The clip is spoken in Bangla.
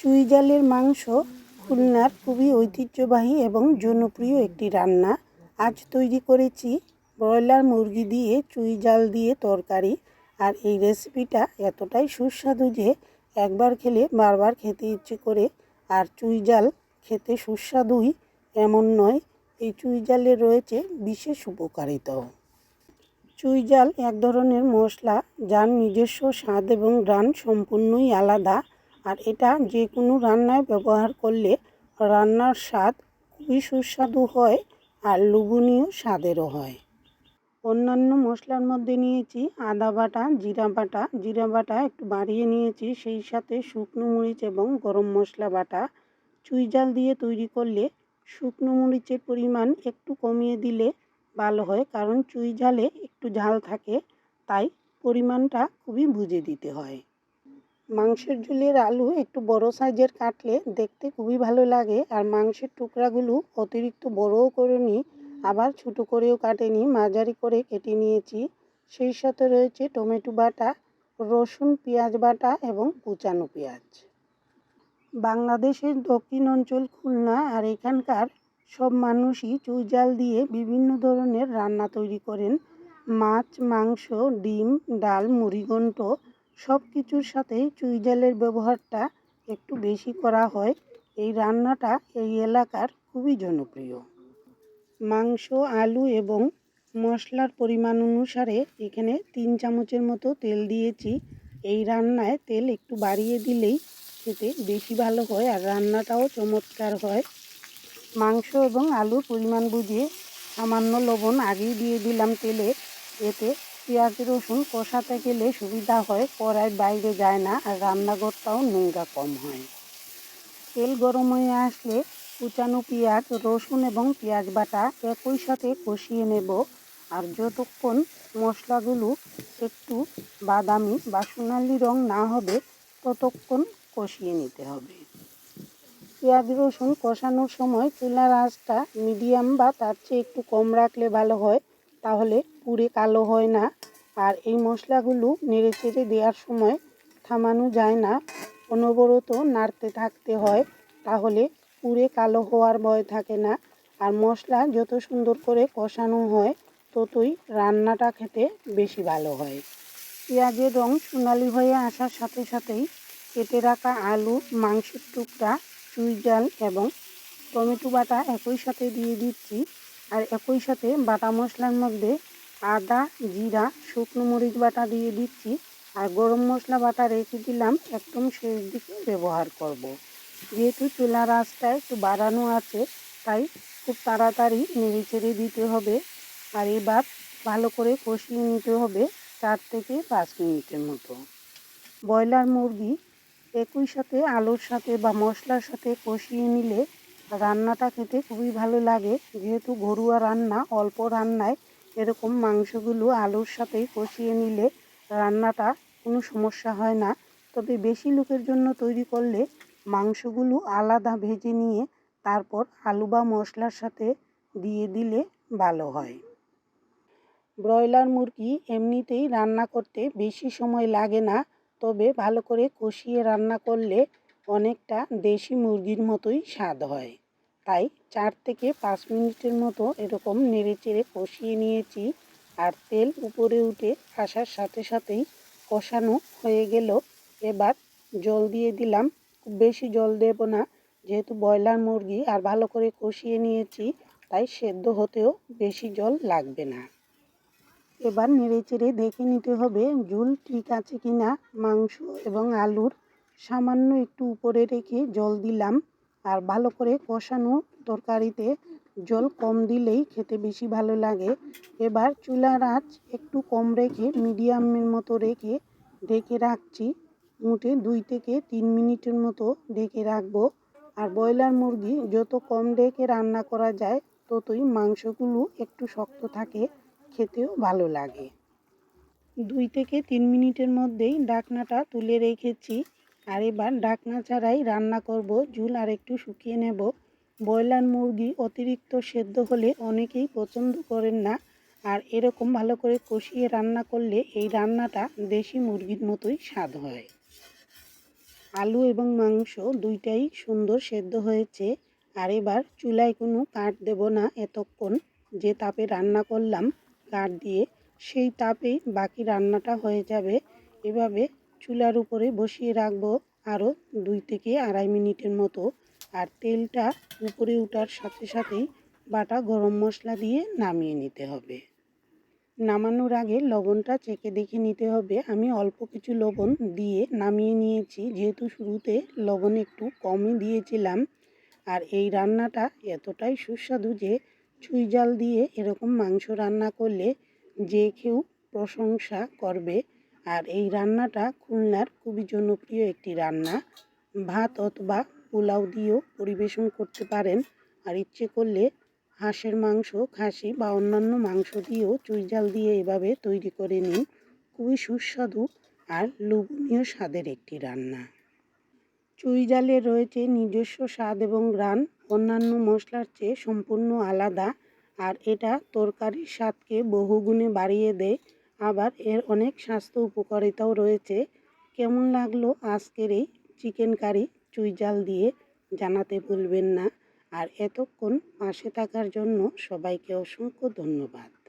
চুই জালের মাংস খুলনার খুবই ঐতিহ্যবাহী এবং জনপ্রিয় একটি রান্না। আজ তৈরি করেছি ব্রয়লার মুরগি দিয়ে চুই জাল দিয়ে তরকারি। আর এই রেসিপিটা এতটাই সুস্বাদু যে একবার খেলে বারবার খেতে ইচ্ছে করে। আর চুই জাল খেতে সুস্বাদুই এমন নয়, এই চুই জালে রয়েছে বিশেষ উপকারিতাও চুই জাল এক ধরনের মশলা যার নিজস্ব স্বাদ এবং গ্রান সম্পূর্ণই আলাদা। আর এটা যে কোনো রান্নায় ব্যবহার করলে রান্নার স্বাদ খুবই সুস্বাদু হয় আর লোভনীয় স্বাদেরও হয়। অন্যান্য মশলার মধ্যে নিয়েছি আদা বাটা, জিরা বাটা। জিরা বাটা একটু বাড়িয়ে নিয়েছি, সেই সাথে শুকনো মরিচ এবং গরম মশলা বাটা। চুই জাল দিয়ে তৈরি করলে শুকনো মরিচের পরিমাণ একটু কমিয়ে দিলে ভালো হয়, কারণ চুই জালে একটু ঝাল থাকে, তাই পরিমাণটা খুবই বুঝে দিতে হয়। মাংসের ঝোলের আলু একটু বড় সাইজের কাটলে দেখতে খুবই ভালো লাগে আর মাংসের টুকরাগুলো অতিরিক্ত বড়ও করে নিই আবার ছোটো করেও কাটেনি, মাঝারি করে কেটে নিয়েছি। সেই সাথে রয়েছে টমেটো বাটা, রসুন পেঁয়াজ বাটা এবং কুচানো পেঁয়াজ। বাংলাদেশের দক্ষিণ অঞ্চল খুলনা আর এখানকার সব মানুষই চুই জাল দিয়ে বিভিন্ন ধরনের রান্না তৈরি করেন। মাছ, মাংস, ডিম, ডাল, মুড়িঘণ্ট সব কিছুর সাথেই চুই জালের ব্যবহারটা একটু বেশি করা হয়। এই রান্নাটা এই এলাকার খুবই জনপ্রিয়। মাংস, আলু এবং মশলার পরিমাণ অনুসারে এখানে তিন চামচের মতো তেল দিয়েছি। এই রান্নায় তেল একটু বাড়িয়ে দিলেই খেতে বেশি ভালো হয় আর রান্নাটাও চমৎকার হয়। মাংস এবং আলুর পরিমাণ বুঝিয়ে সামান্য লবণ আগেই দিয়ে দিলাম তেলে। এতে পেঁয়াজ রসুন কষাতে গেলে সুবিধা হয়, কড়াই বাইরে যায় না আর রান্নাঘরটাও নোংরা কম হয়। তেল গরম হয়ে আসলে কুচানো পেঁয়াজ, রসুন এবং পেঁয়াজ বাটা একই সাথে কষিয়ে নেব আর যতক্ষণ মশলাগুলো একটু বাদামি বা সোনালি রং না হবে, ততক্ষণ কষিয়ে নিতে হবে। পেঁয়াজ, রসুন কষানোর সময় চুলার আঁচটা মিডিয়াম বা তার চেয়ে একটু কম রাখলে ভালো হয়। তাহলে পুড়ে কালো হয় না। আর এই মশলাগুলো নেড়ে চেড়ে দেওয়ার সময় থামানো যায় না। অনবরত নাড়তে থাকতে হয়, তাহলে পুড়ে কালো হওয়ার ভয় থাকে না। আর মশলা যত সুন্দর করে কষানো হয়, ততই রান্নাটা খেতে বেশি ভালো হয়। পেঁয়াজের রং সোনালি হয়ে আসার সাথে সাথেই কেটে রাখা আলু, মাংসের টুকরা চুই জাল এবং টমেটো বাটা একই সাথে দিয়ে দিচ্ছি। আর একই সাথে বাটা মশলার মধ্যে আদা, জিরা, শুকনো মরিচ বাটা দিয়ে দিচ্ছি। আর গরম মশলা বাটা রেখে দিলাম, একদম শেষ দিকে ব্যবহার করব। যেহেতু চুলার আঁচটা একটু বাড়ানো আছে, তাই খুব তাড়াতাড়ি নেড়ে ছেড়ে দিতে হবে। আর এবার ভালো করে কষিয়ে নিতে হবে চার থেকে পাঁচ মিনিটের মতো। ব্রয়লার মুরগি একই সাথে আলুর সাথে বা মশলার সাথে কষিয়ে নিলে রান্নাটা খেতে খুবই ভালো লাগে। যেহেতু ঘরোয়া রান্না, অল্প রান্নায় এরকম মাংসগুলো আলুর সাথেই কষিয়ে নিলে রান্নাটা কোনো সমস্যা হয় না। তবে বেশি লোকের জন্য তৈরি করলে মাংসগুলো আলাদা ভেজে নিয়ে তারপর আলু বা মশলার সাথে দিয়ে দিলে ভালো হয়। ব্রয়লার মুরগি এমনিতেই রান্না করতে বেশি সময় লাগে না, তবে ভালো করে কষিয়ে রান্না করলে অনেকটা দেশি মুরগির মতোই স্বাদ হয়। তাই চার থেকে পাঁচ মিনিটের মতো এরকম নেড়ে চেড়ে কষিয়ে নিয়েছি আর তেল উপরে উঠে আসার সাথে সাথেই কষানো হয়ে গেল। এবার জল দিয়ে দিলাম। খুব বেশি জল দেব না, যেহেতু ব্রয়লার মুরগি আর ভালো করে কষিয়ে নিয়েছি, তাই সেদ্ধ হতেও বেশি জল লাগবে না। এবার নেড়ে চেড়ে দেখে নিতে হবে ঝুল ঠিক আছে কি না মাংস এবং আলুর সামান্য একটু উপরে রেখে জল দিলাম আর ভালো করে কষানো তরকারিতে জল কম দিলেই খেতে বেশি ভালো লাগে। এবার চুলার আঁচ একটু কম রেখে মিডিয়ামের মতো রেখে ঢেকে রাখছি। মুটে দুই থেকে তিন মিনিটের মতো ঢেকে রাখব। আর ব্রয়লার মুরগি যত কম রেখে রান্না করা যায়, ততই মাংসগুলো একটু শক্ত থাকে, খেতেও ভালো লাগে। দুই থেকে তিন মিনিটের মধ্যেই ডাকনাটা তুলে রেখেছি। আর এবার ডাকনা ছাড়াই রান্না করব, ঝুল আর একটু শুকিয়ে নেব। ব্রয়লার মুরগি অতিরিক্ত সেদ্ধ হলে অনেকেই পছন্দ করেন না। আর এরকম ভালো করে কষিয়ে রান্না করলে এই রান্নাটা দেশি মুরগির মতোই স্বাদ হয়। আলু এবং মাংস দুইটাই সুন্দর সেদ্ধ হয়েছে। আর এবার চুলায় কোনো কাঠ দেব না এতক্ষণ। যে তাপে রান্না করলাম কাঠ দিয়ে, সেই তাপেই বাকি রান্নাটা হয়ে যাবে। এভাবে চুলার উপরে বসিয়ে রাখব আরও দুই থেকে আড়াই মিনিটের মতো। আর তেলটা উপরে ওঠার সাথে সাথেই বাটা গরম মশলা দিয়ে নামিয়ে নিতে হবে। নামানোর আগে লবণটা চেখে দেখে নিতে হবে। আমি অল্প কিছু লবণ দিয়ে নামিয়ে নিয়েছি। যেহেতু শুরুতে লবণ একটু কমই দিয়েছিলাম, আর এই রান্নাটা এতটাই সুস্বাদু যে ছুঁই জাল দিয়ে এরকম মাংস রান্না করলে যে কেউ প্রশংসা করবে। আর এই রান্নাটা খুলনার খুবই জনপ্রিয় একটি রান্না। ভাত অথবা পোলাও দিয়েও পরিবেশন করতে পারেন। আর ইচ্ছে করলে হাঁসের মাংস, খাসি বা অন্যান্য মাংস দিয়েও চুইজাল দিয়ে এভাবে তৈরি করে নিন। খুবই সুস্বাদু আর লোভনীয় স্বাদের একটি রান্না। চুই জালে রয়েছে নিজস্ব স্বাদ এবং গ্রান। অন্যান্য মশলার চেয়ে সম্পূর্ণ আলাদা। আর এটা তরকারির স্বাদকে বহুগুণে বাড়িয়ে দেয়। আবার এর অনেক স্বাস্থ্য উপকারিতাও রয়েছে। কেমন লাগল আজকের এই চিকেন কারি? চুই জাল দিয়ে জানাতে ভুলবেন না। আর এতক্ষণ পাশে থাকার জন্য সবাইকে অসংখ্য ধন্যবাদ।